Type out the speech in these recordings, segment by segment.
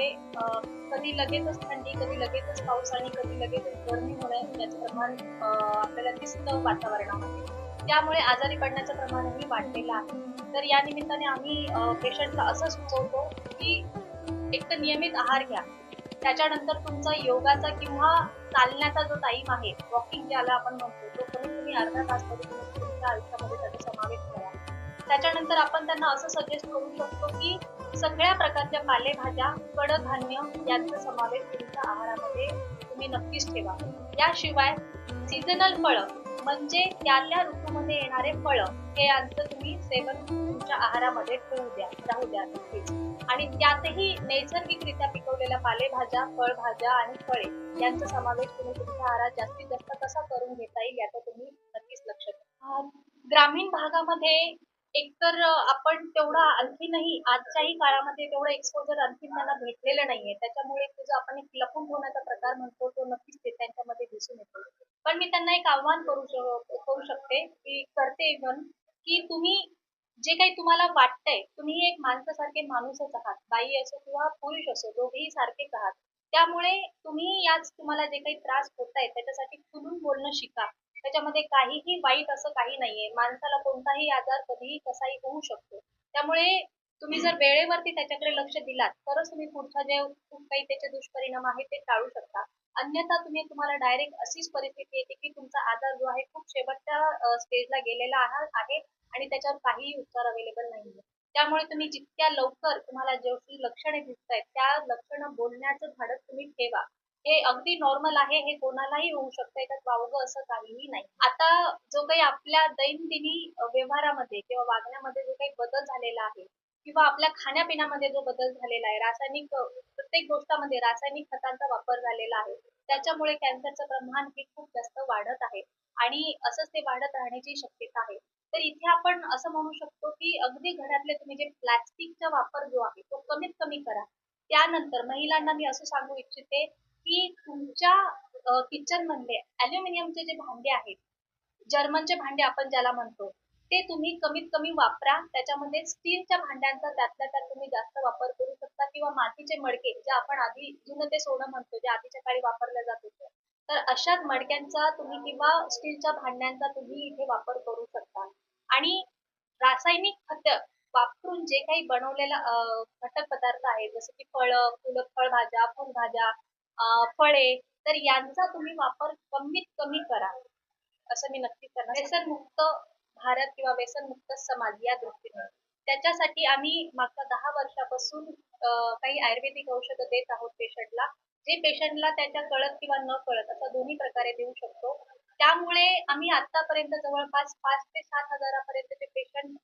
त्यामुळे कधी लगेचच थंडी कधी लगेचच पाऊस आणि कधी लगेचच गरमी होणे याचं प्रमाण आपल्याला दिसतं वातावरणामध्ये. त्यामुळे आजारी पडण्याचं प्रमाणही वाढलेलं आहे. तर या निमित्ताने आम्ही पेशंटला असं सुचवतो की एक तर नियमित आहार घ्या. त्याच्यानंतर तुमचा योगाचा किंवा चालण्याचा जो टाइम आहे वॉकिंग ज्याला आपण म्हणतो तो कमीत कमी अर्धा तास तरी तुमच्या आयुष्यामध्ये त्याचा समावेश करा. त्याच्यानंतर आपण त्यांना असं सजेस्ट करू शकतो की सगळ्या प्रकारच्या पालेभाज्या कडधान्य यांचा समावेश तुमच्या आहारामध्ये तुम्ही नक्कीच ठेवा. याशिवाय सीझनल फळं म्हणजे त्या त्या ऋतूमध्ये येणारे फळं हे यांचं तुम्ही सेवन तुमच्या आहारामध्ये ठेवू द्या राहू द्या नक्कीच. आणि त्यातही नैसर्गिकरित्या पिकवलेल्या पालेभाज्या फळभाज्या आणि फळे यांचा समावेश तुम्ही तुमच्या आहारात जास्तीत जास्त कसा करून घेता येईल याचं तुम्ही नक्कीच लक्ष द्या. ग्रामीण भागामध्ये एकतर आपण तेवढा आणखीनही आजच्याही काळामध्ये तेवढं एक्सपोजर आणखीन त्यांना भेटलेलं नाहीये. त्याच्यामुळे तुझं आपण एक लपून ठेवण्याचा प्रकार म्हणतो तो नक्कीच ते त्यांच्यामध्ये दिसून येतो. पण मी त्यांना एक आव्हान करू करू शकते की करते इव्हन की तुम्ही जे काही तुम्हाला वाटतंय तुम्ही एक माणसासारखे माणूसच आहात बाई असो किंवा पुरुष असो दोघेही सारखेच आहात. त्यामुळे तुम्ही याच तुम्हाला जे काही त्रास होत आहे त्याच्यासाठी खुलून बोलणं शिका. त्याच्यामध्ये काहीही वाईट असं काही नाहीये. माणसाला कोणताही आजार कधीही कसाही होऊ शकतो. त्यामुळे तुम्ही जर वेळेवरती त्याच्याकडे लक्ष दिलात तरच तुम्ही पुढच्या जे खूप काही त्याचे दुष्परिणाम आहेत ते टाळू शकता. अन्यथा तुम्ही तुम्हाला डायरेक्ट अशीच परिस्थिती येते की तुमचा आजार जो आहे खूप शेवटच्या स्टेजला गेलेला आहे आणि त्याच्यावर काहीही उपचार अवेलेबल नाहीये. त्यामुळे तुम्ही जितक्या लवकर तुम्हाला जेवढी लक्षणे दिसत आहेत त्या लक्षणं बोलण्याचं धाडस तुम्ही ठेवा. हे अगदी नॉर्मल आहे हे कोणालाही होऊ शकतं त्यात वावगं असं काहीही नाही. आता जो काही आपल्या दैनंदिनी व्यवहारामध्ये किंवा वागण्यामध्ये जो काही बदल झालेला आहे किंवा आपल्या खाण्यापिण्यामध्ये जो बदल झालेला आहे रासायनिक प्रत्येक गोष्टामध्ये रासायनिक खतांचा वापर झालेला आहे त्याच्यामुळे कॅन्सरचं प्रमाण हे खूप जास्त वाढत आहे. आणि असंच ते वाढत राहण्याची शक्यता आहे. तर इथे आपण असं म्हणू शकतो की अगदी घरातले तुम्ही जे प्लॅस्टिकचा वापर जो आहे तो कमीत कमी करा. त्यानंतर महिलांना मी असं सांगू इच्छिते की तुमच्या किचन मधले अल्युमिनियमचे जे भांडे आहेत जर्मनचे भांडे आपण ज्याला म्हणतो ते तुम्ही कमीत कमी वापरा. त्याच्यामध्ये स्टीलच्या भांड्यांचा त्यातल्या त्यात तुम्ही जास्त वापर करू शकता. किंवा मातीचे मडके जे आपण आधी जुनं ते सोनं म्हणतो जे आधीच्या काळी वापरलं जात होतं. तर अशाच मडक्यांचा तुम्ही किंवा स्टीलच्या भांड्यांचा तुम्ही इथे वापर करू शकता. आणि रासायनिक खत वापरून जे काही बनवलेला घटक पदार्थ आहेत जसं की फळं फुलं फळभाज्या फुलभाज्या फळे तर यांचा तुम्ही वापर कमीत कमी करा. असं मी नक्कीच करणार व्यसनमुक्त भारत किंवा व्यसनमुक्त समाज या दृष्टीने. त्याच्यासाठी आम्ही मागच्या दहा वर्षापासून काही आयुर्वेदिक औषधं देत आहोत पेशंटला. जे पेशंटला त्याच्या कळत किंवा न कळत असं दोन्ही प्रकारे देऊ शकतो. त्यामुळे आम्ही आतापर्यंत जवळपास पाच ते सात हजारापर्यंत ते पेशंट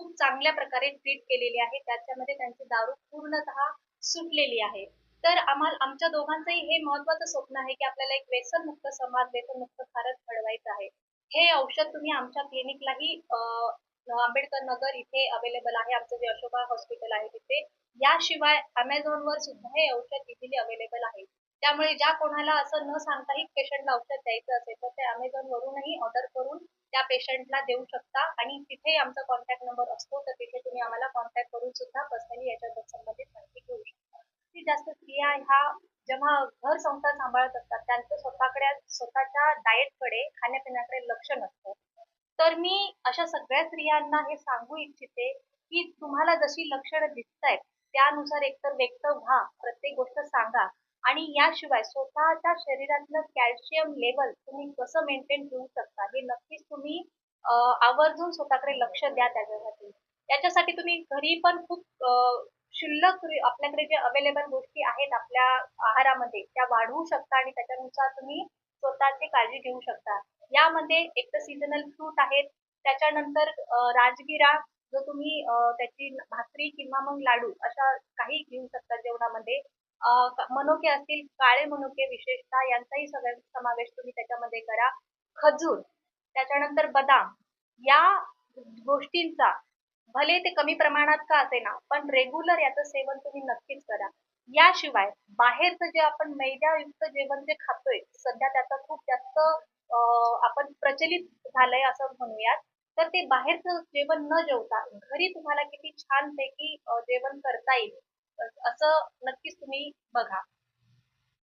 खूप चांगल्या प्रकारे ट्रीट केलेले आहे त्याच्यामध्ये त्यांची दारू पूर्णतः सुटलेली आहे. तर आम्हाला आमच्या दोघांचंही हे महत्वाचं स्वप्न आहे की आपल्याला एक व्यसनमुक्त समाज व्यसनमुक्त भारत घडवायचा आहे. हे औषध तुम्ही आमच्या क्लिनिकलाही आंबेडकर नगर इथे अवेलेबल आहे. आमचं जे अशोका हॉस्पिटल आहे तिथे. याशिवाय अमेझॉनवर सुद्धा हे औषध इझिली अवेलेबल आहे. त्यामुळे ज्या कोणाला असं न सांगताही पेशंटला औषध द्यायचं असेल तर ते अमेझॉन वरूनही ऑर्डर करून त्या पेशंटला देऊ शकता. आणि तिथे आमचा कॉन्टॅक्ट नंबर असतो तर तिथे तुम्ही आम्हाला कॉन्टॅक्ट करून सुद्धा पर्सनली याच्या संबंधित जास्तीत जास्त स्त्रिया ह्या जेव्हा घर संसार सांभाळत असतात त्यांचं स्वतःकडे स्वतःच्या डाएटकडे खाण्यापिण्याकडे लक्ष नसतं. तर मी अशा सगळ्या स्त्रियांना हे सांगू इच्छिते की तुम्हाला जशी लक्षणं दिसत आहेत त्यानुसार एकतर व्यक्त व्हा प्रत्येक गोष्ट सांगा. आणि याशिवाय स्वतःच्या शरीरातलं कॅल्शियम लेवल तुम्ही कसं मेंटेन ठेवू शकता हे नक्कीच तुम्ही आवर्जून स्वतःकडे लक्ष द्या त्याच्यासाठी. त्याच्यासाठी तुम्ही घरी पण खूप शिल्लक आपल्याकडे जे अवेलेबल गोष्टी आहेत आपल्या आहारामध्ये त्या वाढवू शकता आणि त्याच्यानुसार तुम्ही स्वतःची काळजी घेऊ शकता. यामध्ये एक तर सीझनल फ्रूट आहेत त्याच्यानंतर राजगिरा जो तुम्ही त्याची भाकरी किंवा मग लाडू अशा काही घेऊ शकता जेवणामध्ये. मनोके मनुके असतील काळे मनुके विशेषतः यांचाही सगळ्या समावेश तुम्ही त्याच्यामध्ये करा. खजूर त्याच्यानंतर बदाम या गोष्टींचा भले ते कमी प्रमाणात का असेना पण रेग्युलर याचं सेवन तुम्ही नक्कीच करा. याशिवाय बाहेरचं जे आपण मैद्यायुक्त जेवण जे खातोय सध्या त्याचा खूप जास्त आपण प्रचलित झालंय असं म्हणूयात. तर ते बाहेरचं जेवण न जेवता घरी तुम्हाला किती छानपैकी पैकी जेवण करता येईल असं नक्कीच तुम्ही बघा.